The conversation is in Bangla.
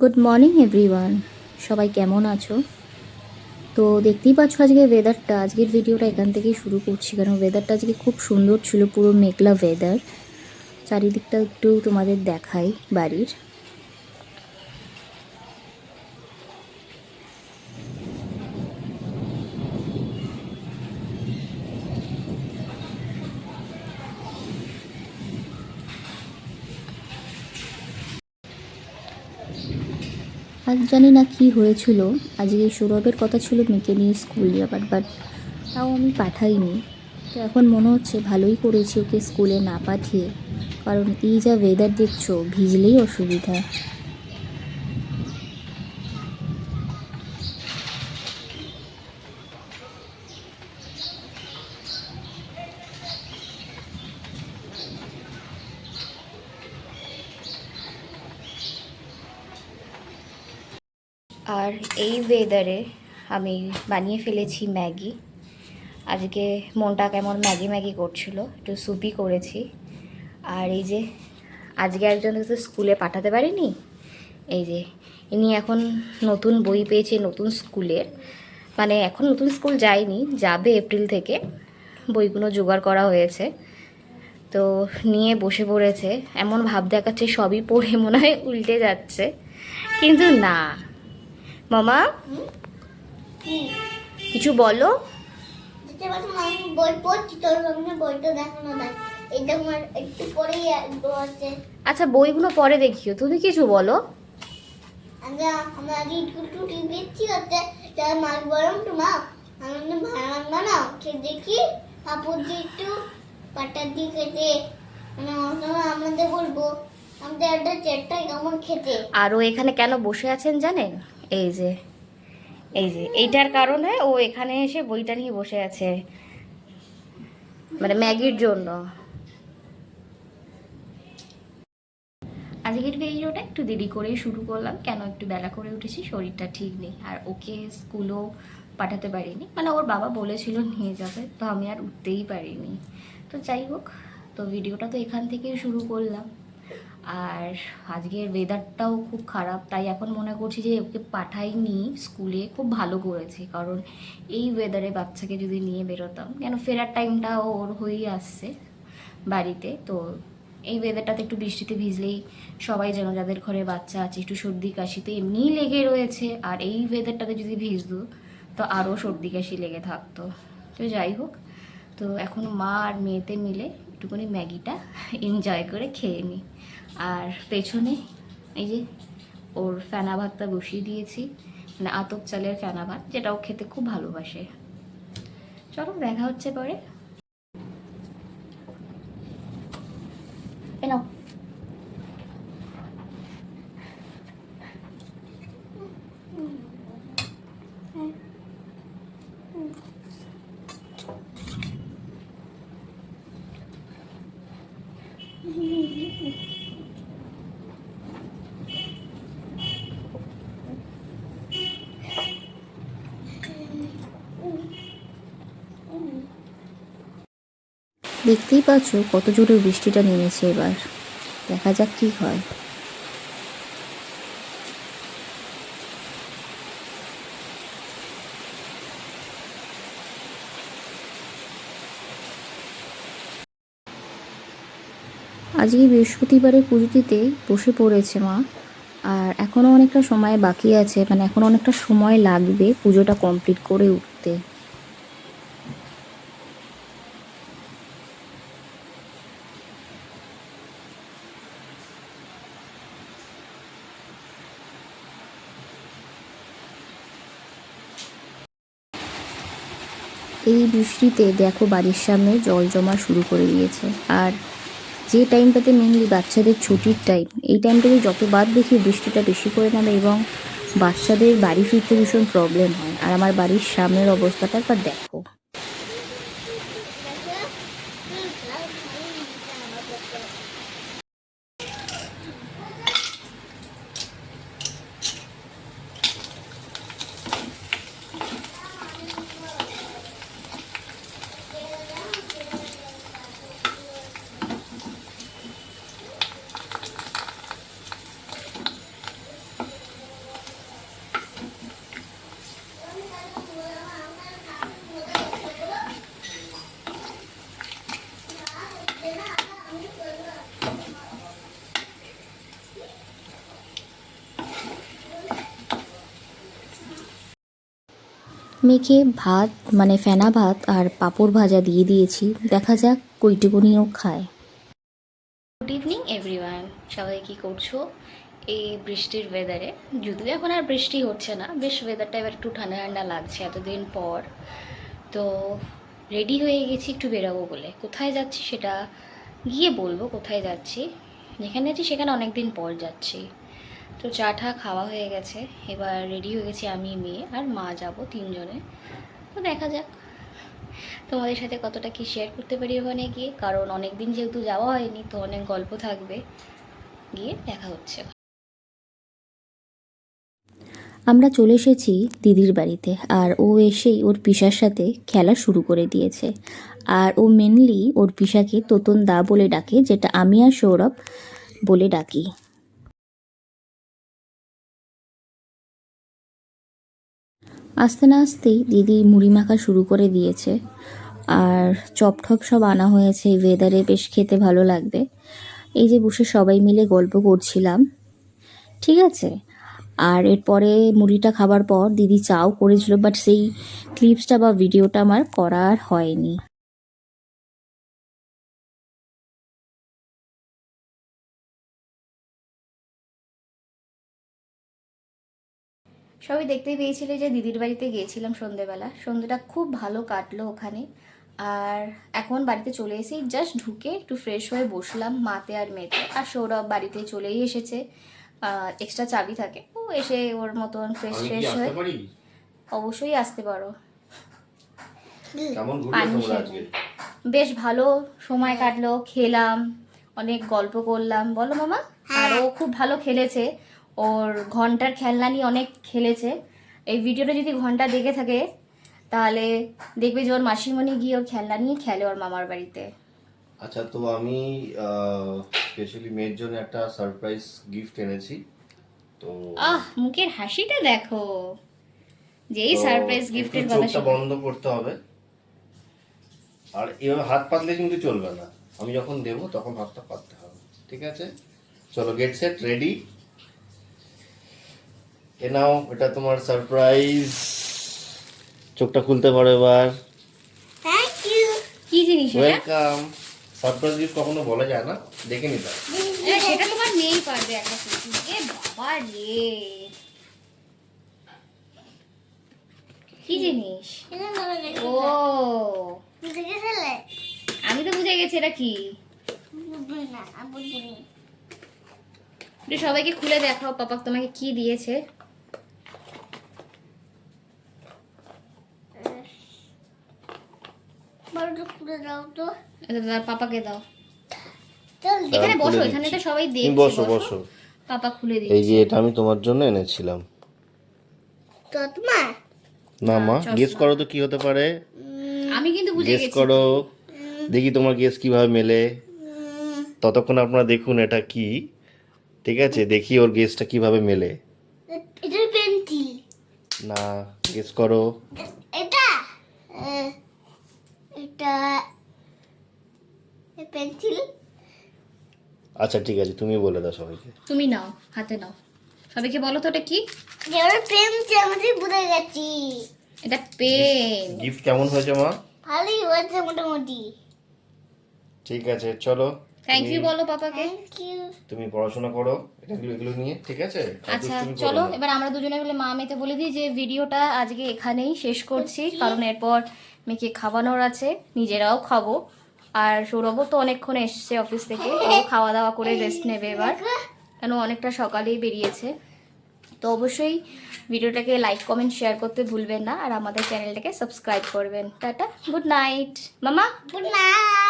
গুড মর্নিং এভরিওয়ান সবাই কেমন আছো? তো দেখতেই পাচ্ছ আজকে ওয়েদারটা আজকের ভিডিওটা এখান থেকেই শুরু করছি, কারণ ওয়েদারটা আজকে খুব সুন্দর ছিল, পুরো মেঘলা ওয়েদার চারিদিকটা একটু তোমাদের দেখাই বাড়ির। আজ জানি না কি হয়েছিল। আজকে সৌরভের কথা ছিল মেয়েকে নিয়ে স্কুল যাবার বাট তাও আমি পাঠাইনি। তো এখন মনে হচ্ছে ভালোই করেছি ওকে স্কুলে না পাঠিয়ে। কারণ এই যা ওয়েদার দেখছ, ভিজলেই অসুবিধা। আর এই ওয়েদারে আমি বানিয়ে ফেলেছি ম্যাগি। আজকে মনটা কেমন ম্যাগি ম্যাগি করছিল, একটু সুপি করেছি। আর এই যে, আজকে একজন তো স্কুলে পাঠাতে পারিনি। এই যে, ইনি এখন নতুন বই পেয়েছে নতুন স্কুলের। মানে এখন নতুন স্কুল যায়নি, যাবে এপ্রিল থেকে। বইগুলো জোগাড় করা হয়েছে। তো নিয়ে বসে পড়েছে। এমন ভাব দেখাচ্ছে সবই পড়ে মনে হয় উল্টে যাচ্ছে। কিন্তু না। মামা? কিছু বলো। আচ্ছা বইগুলো পরে দেখিও তুমি কিছু বলো। আমরা আমরা একটু হচ্ছে যার মাছ বরং ভাড়া খেয়ে দেখি। কাপড় দিয়ে একটু পাটার দিয়ে খেতে। মানে আমাদের বলব আমাদের একটা চেটটা কেমন খেতে। আর ও এখানে কেন বসে আছেন জানেন? এই যে এই যে, এইটার কারণে ও এখানে এসে বইটা নিয়ে বসে আছে। মানে ম্যাগির জন্য। আজকের ভিডিওটা একটু দেরি করেই শুরু করলাম, কেন একটু বেলা করে উঠেছি, শরীরটা ঠিক নেই। আর ওকে স্কুলও পাঠাতে পারিনি মানে ওর বাবা বলেছিল নিয়ে যাবে, তো আমি আর উঠতেই পারিনি। তো যাই হোক, তো ভিডিওটা তো এখান থেকেই শুরু করলাম। আর আজকের ওয়েদারটাও খুব খারাপ, তাই এখন মনে করছি যে ওকে পাঠাইনি স্কুলে, খুব ভালো করেছে। কারণ এই ওয়েদারে বাচ্চাকে যদি নিয়ে বেরোতাম, কেন ফেরার টাইমটা ওর হয়েই আসছে বাড়িতে। তো এই ওয়েদারটাতে একটু বৃষ্টিতে ভিজলেই সবাই যেন যাদের ঘরে বাচ্চা আছে, একটু সর্দি কাশিতে এমনিই লেগে রয়েছে। আর এই ওয়েদারটাতে যদি ভিজতো, তো আরও সর্দি কাশি লেগে থাকতো। তো যাই হোক, তো এখন মা আর মেয়েতে মিলে একটুখানি ম্যাগিটা এনজয় করে খেয়ে নিই আর পেছনে এই যে ওর ফেনা ভাতটা বসিয়ে দিয়েছি মানে আতপ চালের ফেনা ভাত যেটা ও খেতে খুব ভালোবাসে। চলো, দেখা হচ্ছে পরে। নাও। দেখতেই পাচ্ছ কত জোরে বৃষ্টিটা নেমেছে এবার। দেখা যাক কি হয়। আজকে বৃহস্পতিবারে পুজো দিতে বসে পড়েছে মা, আর এখনও অনেকটা সময় বাকি আছে মানে এখনও অনেকটা সময় লাগবে পুজোটা কমপ্লিট করে উঠতে। এই বৃষ্টিতে দেখো বাড়ির সামনে জল জমা শুরু করে দিয়েছে। আর যে টাইমটাতে মেনলি বাচ্চাদের ছুটির টাইম এই টাইমটাতে যতবার দেখি বৃষ্টিটা বেশি করে নেবে এবং বাচ্চাদের বাড়ি ফিরতে ভীষণ প্রবলেম হয়। আর আমার বাড়ির সামনের অবস্থাটা একবার দেখো। মেয়েকে ভাত মানে ফেনা ভাত আর পাঁপড় ভাজা দিয়ে দিয়েছি। দেখা যাক কইটুকুনিও খায়। গুড ইভিনিং এভরিওয়ান সবাই কি করছ? এই বৃষ্টির ওয়েদারে যদিও এখন আর বৃষ্টি হচ্ছে না, বেশ ওয়েদারটা এবার একটু ঠান্ডা ঠান্ডা লাগছে এতদিন পর। তো রেডি হয়ে গেছি একটু বেরোবো বলে। কোথায় যাচ্ছি সেটা গিয়ে বলব কোথায় যাচ্ছি। যেখানে যাচ্ছি সেখানে অনেক দিন পর যাচ্ছি। তো চা টা খাওয়া হয়ে গেছে। এবার রেডি হয়ে গেছি আমি, মেয়ে আর মা যাব তিনজনে। তো দেখা যাক। তোমাদের সাথে কতটা কি শেয়ার করতে পারি ওখানে গিয়ে? কারণ অনেক দিন যেহেতু যাওয়া হয়নি, তো অনেক গল্প থাকবে। গিয়ে দেখা হচ্ছে। আমরা চলে এসেছি দিদির বাড়িতে আর ও এসেই ওর পিসার সাথে খেলা শুরু করে দিয়েছে। আর ও মেনলি ওর পিসাকে তোতন দা বলে ডাকে, যেটা আমি আর সৌরভ বলে ডাকি। আস্তে না আস্তেই দিদি মুড়ি মাখা শুরু করে দিয়েছে। আর চপ ঠপ সব আনা হয়েছে, এই ওয়েদারে বেশ খেতে ভালো লাগবে। এই যে বসে সবাই মিলে গল্প করছিলাম। ঠিক আছে? আর এরপরে মুড়িটা খাবার পর দিদি চাও করেছিল বাট সেই ক্লিপসটা বা ভিডিওটা আমার করার হয়নি। সবাই দেখতে পেয়েছিলে যে দিদির বাড়িতে গিয়েছিলাম সন্ধেবেলা। সন্ধেটা খুব ভালো কাটলো ওখানে। আর এখন বাড়িতে চলে এসেই জাস্ট ঢুকে একটু ফ্রেশ হয়ে বসলাম মাতে আর মেতে। আর সৌরভ বাড়িতে চলেই এসেছে। এক্সট্রা চাবি থাকে। ও এসে ওর মতন ফ্রেশ ফ্রেশ হয়ে অবশ্যই আসতে পারো। বেশ ভালো সময় কাটলো খেলাম অনেক গল্প করলাম। বলো মামা আর ও খুব ভালো খেলেছে। ওর ঘণ্টার খেলনা নিয়ে অনেক খেলেছে। এই ভিডিওটা যদি ঘণ্টা দেখে থাকে তাহলে দেখবে যে ওর মাসিমণি গিয়ে ওর খেলনা নিয়ে খেলে ওর মামার বাড়িতে। আচ্ছা তো আমি স্পেশালি মেয়ের জন্য একটা সারপ্রাইজ গিফট এনেছি। তো আহ মুখের হাসিটা দেখো। যেই সারপ্রাইজ গিফটের কথা চোখটা বন্ধ করতে হবে। আর এভাবে হাত পাতলে কিন্তু চলবে না। আমি যখন দেব তখন হাতটা পাততে হবে। ঠিক আছে? চলো গেট সেট রেডি এ নাও এটা তোমার সারপ্রাইজ চোখটা খুলতে পারো এবার। থ্যাংক ইউ কি জিনিস ওয়েলকাম সারপ্রাইজ গিফট কখনো বলা যায় না? দেখে নিতে। সেটা তোমার নেই পারবে একটা এ বাবা রে। কি জিনিস? ও। বুঝে আমি তো বুঝে গেছি এটা কি? বুঝবি না আমি বুঝিনি। একটু সবাইকে খুলে দেখাও পাপা তোমাকে কি দিয়েছে বড় খুলে দাও তো এটা তার পাপাকে দাও। এখানে বসো এখানে তো সবাই দেখছে বসো বসো। পাপা খুলে এই যে এটা আমি তোমার জন্য এনেছিলাম। তো তোমার? না মা। গেস করো তো কি হতে পারে। আমি কিন্তু বুঝে গেস করো। দেখি তোমার গেস কীভাবে মেলে। ততক্ষণ আপনারা দেখুন এটা কি। ঠিক আছে? দেখি ওর গেসটা কীভাবে মেলে। এটা পেন্সিল। না গেস করো এটা আহ, এটা পেন্সিল। আচ্ছা ঠিক আছে তুমি বলে দাও সবাইকে। তুমি নাও হাতে নাও। সবাইকে বলো তো এটা কি এবার পেন্সিল আমি বুঝে গেছি। এটা পেন। গিফট কেমন হয়েছে মা? ভালোই হয়েছে মোটামুটি। ঠিক আছে চলো। থ্যাংক ইউ বলো পাপাকে। থ্যাংক ইউ তুমি পড়াশোনা করো এগুলো এগুলো নিয়ে ঠিক আছে? আচ্ছা চলো এবার আমরা দুজনে মিলে মা মেয়েতে বলে দিই যে ভিডিওটা আজকে এখানেই শেষ করছি। কারণ এরপর মেয়েকে খাওয়ানোর আছে নিজেরাও খাব। আর সৌরভও তো অনেকক্ষণ এসছে অফিস থেকে খাওয়া দাওয়া করে রেস্ট নেবে এবার। কেন, অনেকটা সকালেই বেরিয়েছে। তো অবশ্যই ভিডিওটাকে লাইক কমেন্ট শেয়ার করতে ভুলবেন না, আর আমাদের চ্যানেলটাকে সাবস্ক্রাইব করবেন। টাটা গুড নাইট মামা? Good night